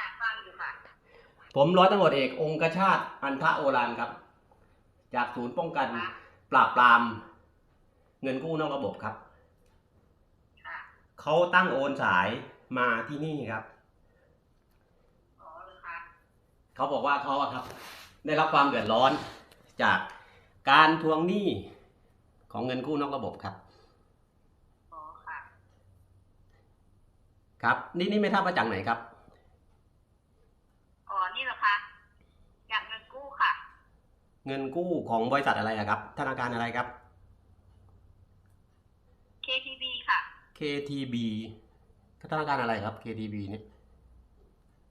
ค่ะฟังอยู่ค่ะผมร้อยตำรวจเอกองคชาติอันทะโอรานครับ จากศูนย์ป้องกันค่ะปราบปราม เงินกู้นอกระบบครับค่ะเขาตั้งโอนสายมาที่นี่ครับอ๋อเลยค่ะเขาบอกว่าเขาอะครับ ได้รับความเดือดร้อนจากการทวงหนี้ของเงินกู้นอกระบบครับอ๋อค่ะครับ นี่นี่ไม่ทราบมาจากไหนครับอ๋อ นี่เหรอคะ อยากเงินกู้ค่ะ เงินกู้ของบริษัทอะไรอะครับ ธนาคารอะไรครับ KTB ค่ะ KTB ธนาคารอะไรครับ KTB เนี่ย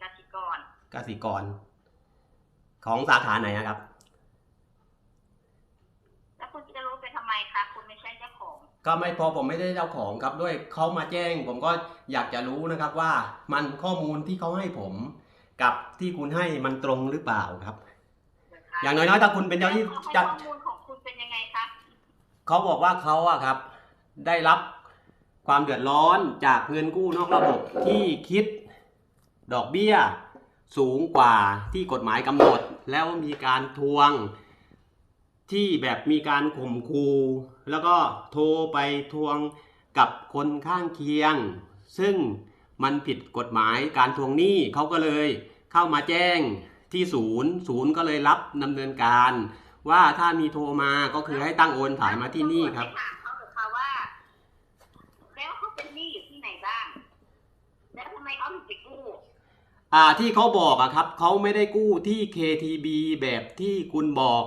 กสิกรกสิกร ของสาขาไหนอะครับ แล้วคุณจะรู้ไปทำไมคะคุณไม่ใช่เจ้าของ ก็ไม่พอผมไม่ได้เจ้าของครับด้วยเขามาแจ้ง ผมก็อยากจะรู้นะครับว่ามันข้อมูลที่เขาให้ผม กับที่คุณให้มันตรงหรือเปล่าครับอย่างน้อยๆถ้าคุณเป็นเจ้าหน้าที่แล้วจะข้อมูลของคุณเป็นยังไงคะเขาบอกว่าเขาอะครับ ได้รับความเดือดร้อนจากเงินกู้นอกระบบที่คิดดอกเบี้ย สูงกว่าที่กฎหมายกำหนด แล้วมีการทวงที่แบบมีการข่มขู่แล้วก็โทรไปทวงกับคนข้างเคียง ซึ่ง มันผิดกฎหมายการทวงหนี้เขาก็เลยเข้ามาแจ้งที่ศูนย์ศูนย์ก็เลยรับดำเนินการ ว่าถ้ามีโทรมาก็คือให้ตั้งโอนถ่ายมาที่นี่ครับไปถามเขาเถอะค่ะว่า แล้วเขาเป็นหนี้อยู่ที่ไหนบ้างแล้วทำไมเขาถึงไปกู้อ่าที่เขาบอกอะครับเขาไม่ได้กู้ที่ KTB แบบที่คุณบอก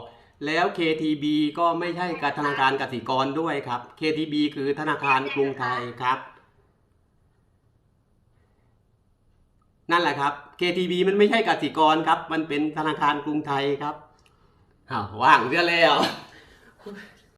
แล้ว KTB ก็ไม่ใช่กับธนาคารกสิกรด้วยครับ KTB คือธนาคารกรุงไทยครับ นั่นแหละครับ KTB มันไม่ใช่กสิกรครับ มันเป็นธนาคารกรุงไทยครับอ้าวว่างเสียแล้ว